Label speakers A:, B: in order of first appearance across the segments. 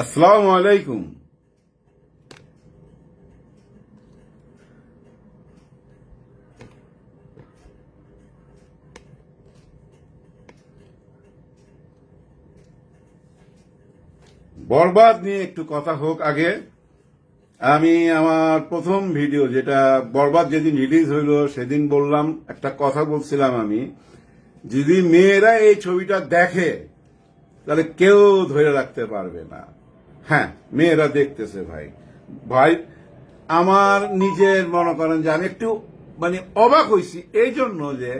A: আসসালামু আলাইকুম। বরবাদ নিয়ে একটু কথা হোক আগে। আমি আমার প্রথম ভিডিও যেটা বরবাদ যেদিন রিলিজ হইল, সেদিন বললাম, একটা কথা বলছিলাম আমি। যদি মেয়েরা এই ছবিটা দেখে তাহলে কেউ ধরে রাখতে পারবে না। হ্যাঁ মেয়েরা দেখতেছে ভাই। ভাই, আমার নিজের মনে করেন যে আমি একটু মানে অবাক হয়েছি এই জন্য যে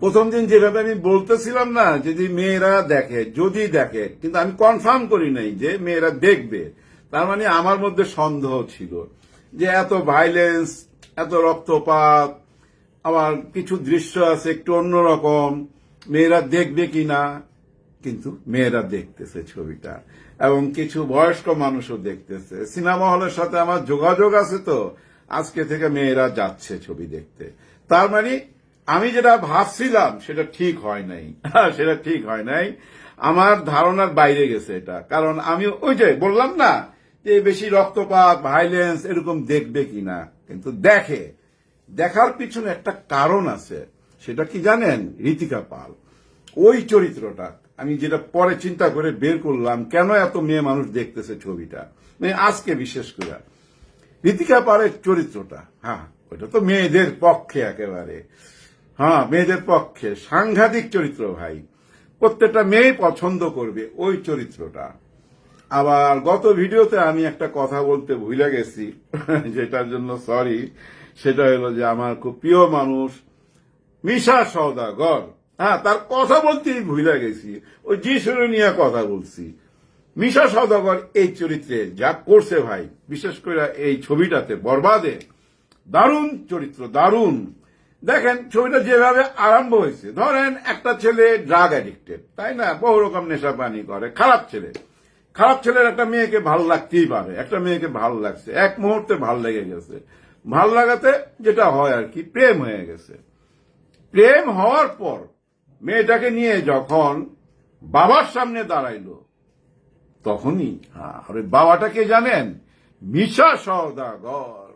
A: প্রথম দিন যেভাবে আমি বলতেছিলাম না, যদি মেয়েরা দেখে, যদি দেখে, কিন্তু আমি কনফার্ম করি নাই যে মেয়েরা দেখবে। তার মানে আমার মধ্যে সন্দেহ ছিল যে এত ভাইলেন্স এত রক্তপাত, আবার কিছু দৃশ্য আছে একটু অন্যরকম, মেয়েরা দেখবে কিনা? কিন্তু মেয়েরা দেখতেছে ছবিটা। এবং কিছু বয়স্ক মানুষও দেখতেছে। সিনেমা হলের সাথে আমার যোগাযোগ আছে তো। আজকে থেকে মেয়েরা যাচ্ছে ছবি দেখতে। তার মানে আমি যেটা ভাবছিলাম, সেটা ঠিক হয় নাই। সেটা ঠিক হয় নাই। আমার ধারণার বাইরে গেছে এটা। কারণ আমি ওই যে বললাম না যে বেশি রক্তপাত ভাইলেন্স এরকম দেখবে কিনা। কিন্তু দেখে। দেখার পিছনে একটা কারণ আছে। সেটা কি জানেন? রীতিকা পাল। ওই চরিত্রটা আমি যেটা পরে চিন্তা করে বের করলাম, কেন এত মেয়ে মানুষ দেখতেছে ছবিটা? মানে আজকে বিশেষ করে। রীতিকা পালের চরিত্রটা হ্যাঁ ওটা তো মেয়েদের পক্ষে একেবারে। হ্যাঁ মেয়েদের পক্ষে। সাংঘাতিক চরিত্র, ভাই। প্রত্যেকটা মেয়ে পছন্দ করবে ওই চরিত্রটা। আবার গত ভিডিওতে আমি একটা কথা বলতে ভুলে গেছি, যেটার জন্য সরি সেটা হলো যে আমার খুব প্রিয় মানুষ মিশা সওদাগর। হ্যাঁ তার কথা বলতেই ভুলে গেছি। ওই যিশুরে নিয়ে কথা বলছি। মিশা সওদাগর এই চরিত্রে যা করছে ভাই, বিশেষ করে এই ছবিটাতে বরবাদে, দারুণ চরিত্র, দারুণ। দেখেন, ছবিটা যেভাবে আরম্ভ হয়েছে, ধরেন একটা ছেলে ড্রাগ অ্যাডিক্টেড তাই না? বহু রকম নেশা পানি করে, খারাপ ছেলে। খারাপ ছেলের একটা মেয়েকে ভালো লাগতেই পারে, একটা মেয়েকে ভালো লাগছে, এক মুহূর্তে ভালো লেগে গেছে। ভালো লাগাতে যেটা হয় আর কি, প্রেম হয়ে গেছে। প্রেম হওয়ার পর মেয়েটাকে নিয়ে যখন বাবার সামনে দাঁড়াইলো তখনই হ্যাঁ, আরে বাবাটাকে জানেন? মিশা সওদাগর।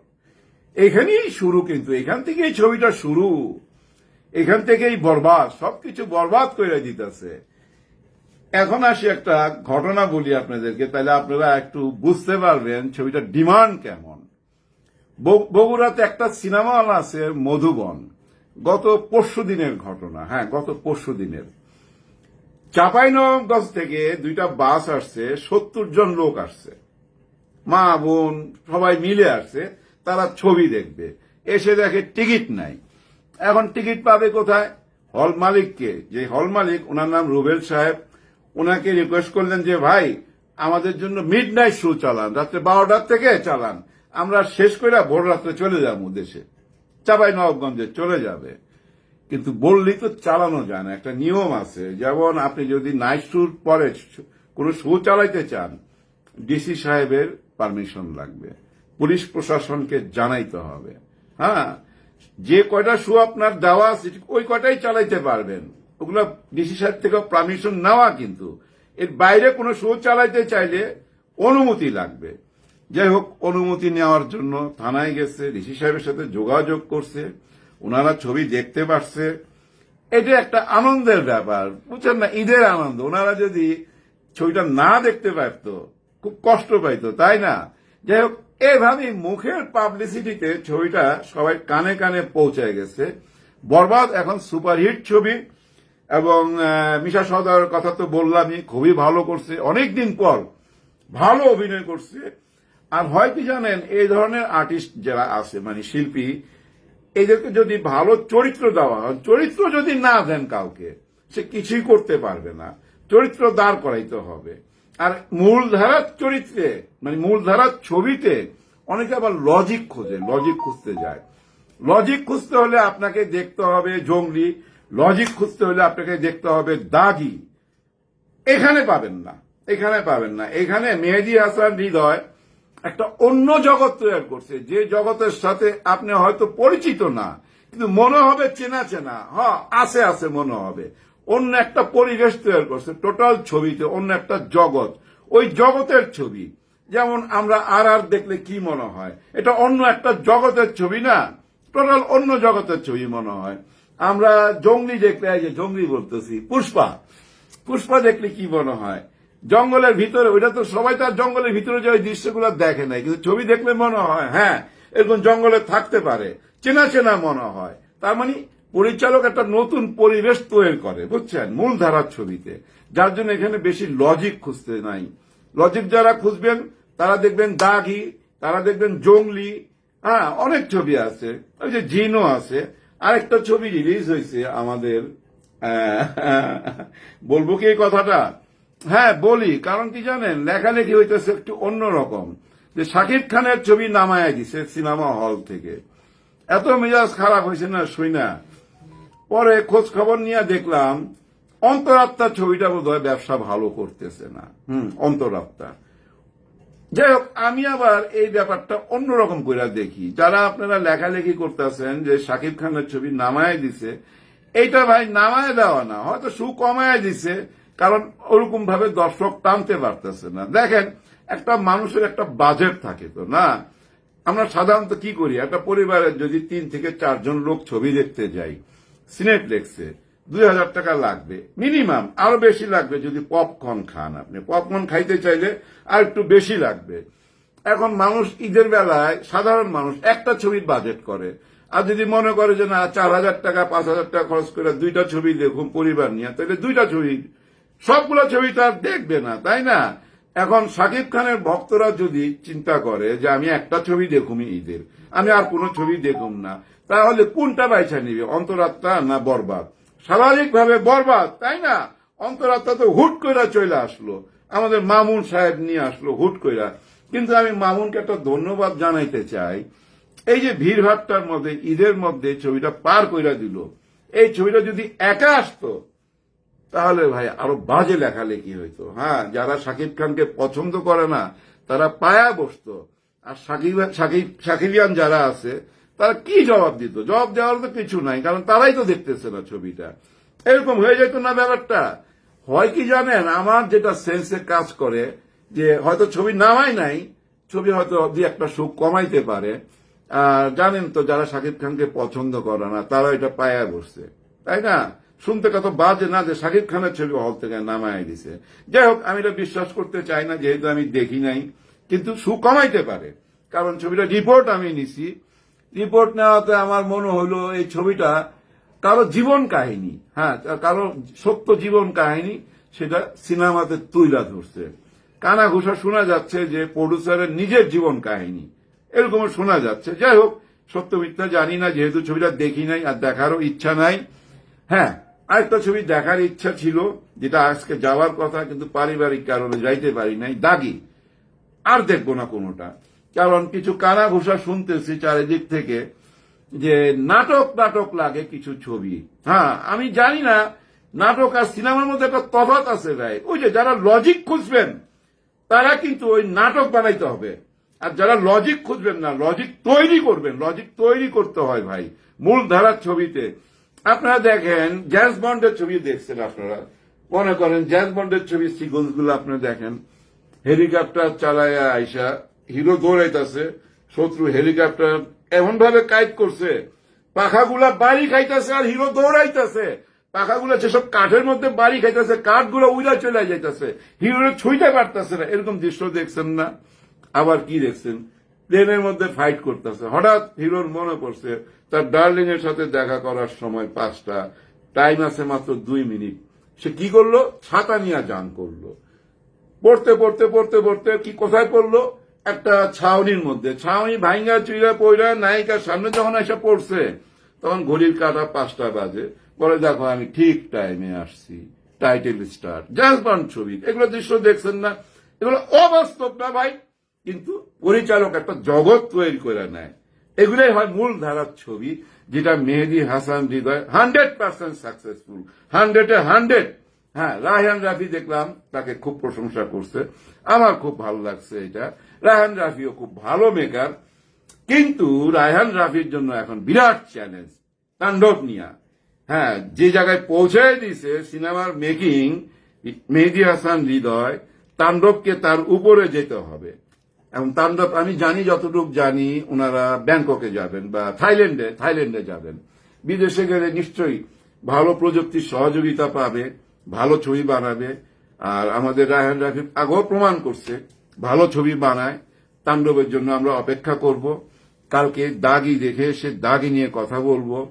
A: এখানেই শুরু কিন্তু এখান থেকেই ছবিটা শুরু। এখান থেকেই বরবাদ সবকিছু বরবাদ করে দিতেছে। এখন আসি একটা ঘটনা বলি আপনাদেরকে তাহলে আপনারা একটু বুঝতে পারবেন ছবিটার ডিমান্ড কেমন। বগ- বগুড়াতে একটা সিনেমা হল আছে মধুবন। গত পরশু দিনের ঘটনা হ্যাঁ গত পরশু দিনের। চাপাইনগঞ্জ থেকে দুইটা বাস আসছে, সত্তর জন লোক আসছে। মা, বোন সবাই মিলে আসছে, তারা ছবি দেখবে। এসে দেখে টিকিট নাই। এখন টিকিট পাবে কোথায়? হল মালিককে। যে হল মালিক, ওনার নাম রুবেল সাহেব। ওনাকে রিকোয়েস্ট করলেন যে, ভাই, আমাদের জন্য মিড নাইট শো চালান, রাত্রে বারোটার থেকে চালান। আমরা শেষ করে ভোর রাত্রে চলে যাব দেশে। চাপাই নবাবগঞ্জে চলে যাবে। কিন্তু বললেই তো চালানো যায় না, একটা নিয়ম আছে। যেমন আপনি যদি নাইট শুর পরে কোনো শো চালাইতে চান, ডিসি সাহেবের পারমিশন লাগবে। পুলিশ প্রশাসনকে জানাইতে হবে। হ্যাঁ যে কয়টা শো আপনার দেওয়া আছে, ওই কয়টাই চালাইতে পারবেন। ওগুলো ডিসি সাহেব থেকে পারমিশন নেওয়া কিন্তু। এর বাইরে কোনো শো চালাইতে চাইলে অনুমতি লাগবে। যাই হোক অনুমতি নেওয়ার জন্য থানায় গেছে, ঋষি সাহেবের সাথে যোগাযোগ করছে ওনারা ছবি দেখতে পারছে। এটা একটা আনন্দের ব্যাপার, বুঝছেন না? ঈদের আনন্দ। ওনারা যদি ছবিটা না দেখতে পারতো, খুব কষ্ট পাইতো, তাই না? যাই হোক এভাবে মুখের পাবলিসিটিতে ছবিটা সবাই কানে কানে পৌঁছে গেছে। বরবাদ এখন সুপারহিট ছবি এবং মিশা সওদাগরের কথা তো বললামই, খুবই ভালো করছে। অনেক দিন পর ভালো অভিনয় করছে। আর হয় কি জানেন, এই ধরনের আর্টিস্ট যারা আছে মানে শিল্পী, এদেরকে যদি ভালো চরিত্র দেওয়া হয়, চরিত্র যদি না দেন কাউকে, সে কিছুই করতে পারবে না। চরিত্র দাঁড় করাইতে হবে। আর মূলধারার চরিত্রে মানে মূলধারার ছবিতে, অনেকে আবার লজিক খোঁজে লজিক খুঁজতে যায়। লজিক খুঁজতে হলে আপনাকে দেখতে হবে জঙ্গলি লজিক খুঁজতে হলে আপনাকে দেখতে হবে দাগি। এখানে পাবেন না, এখানে পাবেন না। এখানে মেহেদি হাসান হৃদয় একটা অন্য জগৎ তৈরি করছে। যে জগতের সাথে আপনি হয়তো পরিচিত না, কিন্তু মনে হবে চেনা চেনা। হ্যাঁ আছে আছে মনে হবে। অন্য একটা পরিবেশ তৈরি করছে, টোটাল ছবিতে অন্য একটা জগৎ। ওই জগতের ছবি। যেমন আমরা আর আর দেখলে কি মনে হয়? এটা অন্য একটা জগতের ছবি না? টোটাল অন্য জগতের ছবি মনে হয়। আমরা জঙ্গলি দেখলে যে জঙ্গলি বলতেছি, পুষ্পা। পুষ্পা দেখলে কি মনে হয়? জঙ্গলের ভিতরে, ওইটা তো সবাই তার জঙ্গলের ভিতরে যে ওই দৃশ্যগুলো দেখে নাই, কিন্তু ছবি দেখলে মনে হয় হ্যাঁ এরকম জঙ্গলে থাকতে পারে, চেনা চেনা মনে হয়। তার মানে পরিচালক একটা নতুন পরিবেশ তৈরি করে, বুঝছেন, মূল ধারার ছবিতে। যার জন্য এখানে বেশি লজিক খুঁজতে নাই। লজিক যারা খুঁজবেন, তারা দেখবেন দাগি, তারা দেখবেন জঙ্গলি হ্যাঁ অনেক ছবি আছে। ওই যে জিনও আছে। আরেকটা ছবি রিলিজ হয়েছে আমাদের বলব কি এই কথাটা? হ্যাঁ বলি, কারণ কি জানেন, লেখালেখি হইতেছে একটু অন্যরকম। যে শাকিব খানের ছবি নামায় দিছে সিনেমা হল থেকে। এত মেজাজ খারাপ হয়েছে না, শুই না। পরে খোঁজ খবর নিয়ে দেখলাম অন্তরাত্মা ছবিটা বোধ হয় ব্যবসা ভালো করতেছে না। হুম অন্তরাত্মা যাই হোক, আমি আবার এই ব্যাপারটা অন্যরকম করে দেখি। যারা আপনারা লেখালেখি করতেছেন যে শাকিব খানের ছবি নামায় দিছে, এইটা ভাই নামায় দেওয়া না, হয়তো সু কমায় দিছে কারণ ওরকম ভাবে দর্শক টানতে পারতেছে না। দেখেন, একটা মানুষের একটা বাজেট থাকে তো, না? আমরা সাধারণত কি করি? একটা পরিবারের যদি তিন থেকে চারজন লোক ছবি দেখতে যাই সিনেপ্লেক্সে দুই হাজার টাকা লাগবে মিনিমাম আরও বেশি লাগবে যদি পপকর্ন খান আপনি। পপকর্ন খাইতে চাইলে আর একটু বেশি লাগবে। এখন মানুষ ঈদের বেলায়, সাধারণ মানুষ একটা ছবির বাজেট করে। আর যদি মনে করে যে, না, চার হাজার টাকা, পাঁচ হাজার টাকা খরচ করে দুইটা ছবি দেখুন পরিবার নিয়ে, তাহলে দুইটা ছবি সবগুলো ছবি তো আর দেখবে না, তাই না? এখন শাকিব খানের ভক্তরা যদি চিন্তা করে যে আমি একটা ছবি দেখুম ঈদের, আমি আর কোনো ছবি দেখুম না, তাহলে কোনটা বাইছা নিবে, অন্তরাত্মা না বরবাদ? স্বাভাবিকভাবে বরবাদ, তাই না? অন্তরাত্মা তো হুট কইরা চলে আসলো, আমাদের মামুন সাহেব নিয়ে আসলো হুট কইরা। কিন্তু আমি মামুনকে একটা ধন্যবাদ জানাইতে চাই, এই যে ভিড়ভাট্টার মধ্যে, ঈদের মধ্যে ছবিটা পার কইরা দিল, এই ছবিটা যদি একা আসতো তাহলে ভাই, আরও বাজে লেখালেখি হইতো। হ্যাঁ যারা শাকিব খানকে পছন্দ করে না, তারা পায়া বসতো। আর সাকিব সাকিব, সাকিবিয়ান যারা আছে, তারা কি জবাব দিত? জবাব দেওয়ার তো কিছু নাই, কারণ তারাই তো দেখতেছে না ছবিটা। এরকম হয়ে যেত না ব্যাপারটা? হয় কি জানেন, আমার যেটা সেন্সে কাজ করে, যে হয়তো ছবি নামাই নাই, ছবি হয়তো দুই একটা সুখ কমাইতে পারে। আর জানেন তো, যারা শাকিব খানকে পছন্দ করে না তারা এটা পায়া বসছে। তাই না? শুনতে কত বাজে না যে শাকিব খানের ছবি হল থেকে নামায় দিছে। যাই হোক, আমি এটা বিশ্বাস করতে চাই না, যেহেতু আমি দেখি নাই। কিন্তু সু কমাইতে পারে। কারণ ছবিটা রিপোর্ট আমি নিছি। রিপোর্ট নেওয়াতে আমার মনে হলো এই ছবিটা কারও জীবন কাহিনী। হ্যাঁ কারও সত্য জীবন কাহিনী সেটা সিনেমাতে তুইলা ধরছে। কানা ঘোষা শোনা যাচ্ছে যে প্রডিউসারের নিজের জীবন কাহিনী। এরকম শোনা যাচ্ছে। যাই হোক, সত্য মিথ্যা জানি না, যেহেতু ছবিটা দেখি নাই আর দেখারও ইচ্ছা নাই। হ্যাঁ আরেকটা ছবি দেখার ইচ্ছা ছিল, যেটা আজকে যাওয়ার কথা, কিন্তু পারিবারিক কারণে যাইতে পারি নাই। দাগি, আর দেখব না কোনোটা। কারণ কিছু কানা ঘোষা শুনতেছি চারিদিক থেকে যে নাটক নাটক লাগে কিছু ছবি। হ্যাঁ আমি জানি না, নাটক আর সিনেমার মধ্যে একটা তফাৎ আছে ভাই। ওই যে যারা লজিক খুঁজবেন, তারা কিন্তু ওই নাটক বানাইতে হবে। আর যারা লজিক খুঁজবেন না লজিক তৈরি করবেন লজিক তৈরি করতে হয় ভাই মূল ধারার ছবিতে। আপনারা দেখেন জ্যাজ বন্ডের ছবি দেখছেন আপনারা? মনে করেন জ্যাজ বন্ডের ছবি সিকোয়েন্সগুলো আপনারা দেখেন। হেলিকপ্টার চালায় আইসা হিরো দৌড়াইতেছে, শত্রু হেলিকপ্টার এমন ভাবে কাইট করছে। পাখাগুলা বাড়ি খাইতেছে আর হিরো দৌড়াইতেছে। পাখাগুলো যেসব কাঠের মধ্যে বাড়ি খাইতেছে, কাঠগুলো উইলা চলে যাইতেছে। হিরোরে ছুঁইতে পারতেছে না। এরকম দৃশ্য দেখছেন না? আবার কি দেখছেন? প্লেনের মধ্যে ফাইট করতেছে। হঠাৎ হিরোর মনে পড়ছে, তার ডার্লিং এর সাথে দেখা করার সময় পাঁচটা টাইম আছে মাত্র দুই মিনিট। সে কি করল? ছাতা নিয়ে যান করল। পড়তে পড়তে পড়তে পড়তে কি কোথায় পড়ল? একটা ছাউনির মধ্যে। ছাউনি ভাইঙ্গা, চুইরা, পইরা, নায়িকার সামনে যখন এসে পড়ছে, তখন ঘড়ির কাটা পাঁচটা বাজে। বলে, দেখো, আমি ঠিক টাইমে আসছি। টাইটেল স্টার জাজবান ছবি। এগুলো দৃশ্য দেখছেন না। এগুলো অবাস্তব না ভাই? কিন্তু পরিচালক একটা জগৎ তৈরি করে নেয়। এগুলোই হয় মূল ধারার ছবি, যেটা Mehedi Hasan Hridoy hundred percent successful হান্ড্রেডে হান্ড্রেড। হ্যাঁ রায়হান রাফি দেখলাম, তাকে খুব প্রশংসা করছে। আমার খুব ভালো লাগছে এটা। রায়হান রাফিও খুব ভালো মেকার কিন্তু রায়হান রাফির জন্য এখন বিরাট চ্যালেঞ্জ তাণ্ডব নিয়া। হ্যাঁ যে জায়গায় পৌঁছে দিছে সিনেমার মেকিং মেহেদি হাসান হৃদয়, তাণ্ডবকে তার উপরে যেতে হবে। এবং তাণ্ডব আমি জানি, যতটুকু জানি ওনারা ব্যাংককে যাবেন বা থাইল্যান্ডে থাইল্যান্ডে যাবেন। বিদেশে গেলে নিশ্চয়ই ভালো প্রযুক্তির সহযোগিতা পাবে, ভালো ছবি বানাবে। আর আমাদের রায়হান রাফি আগেও প্রমাণ করছে, ভালো ছবি বানায়। তাণ্ডবের জন্য আমরা অপেক্ষা করব। কালকে দাগি দেখে সে দাগি নিয়ে কথা বলব।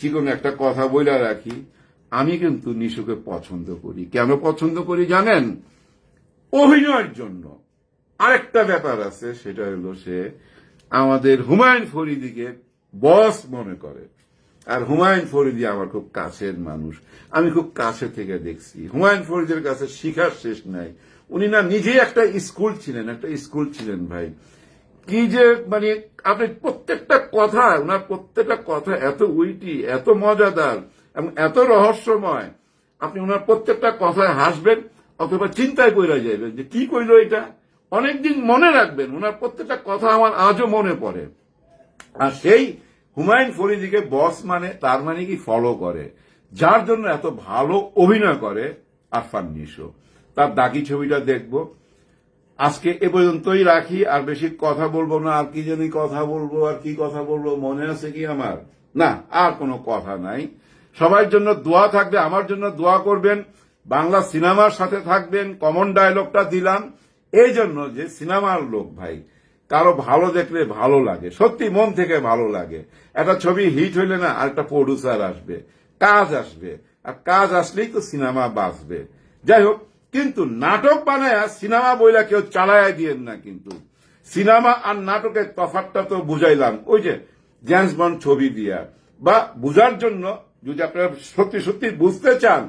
A: চিকন একটা কথা বইলা রাখি, আমি কিন্তু নিশুকে পছন্দ করি। কেন পছন্দ করি জানেন? অভিনয়ের জন্য। আরেকটা ব্যাপার আছে, সেটা হলো সে আমাদের হুমায়ুন ফরিদিকে বস মনে করে। আর হুমায়ুন ফরিদি আমার খুব কাছের মানুষ। আমি খুব কাছে থেকে দেখছি। হুমায়ুন ফরিদের কাছে শিখার শেষ নাই। উনি না নিজেই একটা স্কুল ছিলেন, একটা স্কুল ছিলেন ভাই। কি যে মানে আপনি প্রত্যেকটা কথা ওনার প্রত্যেকটা কথা এত উইটি, এত মজাদার এবং এত রহস্যময়। আপনি ওনার প্রত্যেকটা কথায় হাসবেন, অথবা চিন্তায় কইরা যাবেন যে কি কইল এটা? অনেকদিন মনে রাখবেন ওনার প্রত্যেকটা কথা আমার আজও মনে পড়ে। আর সেই হুমায়ুন ফরিদিকে বস মানে তার মানে কি ফলো করে। যার জন্য এত ভালো অভিনয় করে আরফান নিশো। তার দাগি ছবিটা দেখব। আজকে এ পর্যন্তই রাখি, আর বেশি কথা বলব না, আর কি জানি কথা বলব, আর কি কথা বলব, মনে আছে কি আমার? না, আর কোনো কথা নাই। সবার জন্য দোয়া থাকবে, আমার জন্য দোয়া করবেন। বাংলা সিনেমার সাথে থাকবেন কমন ডায়লগটা দিলাম। এই জন্য যে সিনেমার লোক ভাই, কারও ভালো দেখলে ভালো লাগে, সত্যি মন থেকে ভালো লাগে। একটা ছবি হিট হইলে না আর একটা প্রডিউসার আসবে, কাজ আসবে, আর কাজ আসলেই তো সিনেমা বাঁচবে। যাই হোক, কিন্তু নাটক বানায় সিনেমা বইলা কেউ চালায় দিয়েন না কিন্তু। সিনেমা আর নাটকের তফাতটা তো বুঝাইলাম, ওই যে জেমস বন্ড ছবি দিয়া। বা বুঝার জন্য যদি আপনারা সত্যি সত্যি বুঝতে চান,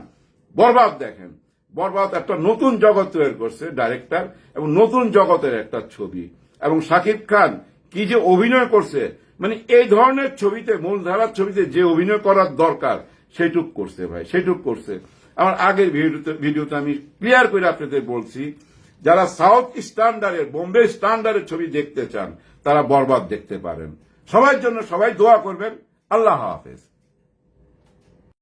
A: বরবাদ দেখেন। বরবাদ একটা নতুন জগৎ তৈরি করছে ডাইরেক্টর এবং নতুন জগতের একটা ছবি। এবং শাকিব খান কি যে অভিনয় করছে মানে এই ধরনের ছবিতে, মূলধারার ছবিতে যে অভিনয় করার দরকার সেটুক করছে ভাই সেটুক করছে। আমার আগের ভিডিওতে আমি ক্লিয়ার করে আপনাদের বলছি, যারা সাউথ স্ট্যান্ডার্ডের বোম্বে স্ট্যান্ডার্ডের ছবি দেখতে চান, তারা বরবাদ দেখতে পারেন। সবার জন্য সবাই দোয়া করবেন। আল্লাহ হাফেজ।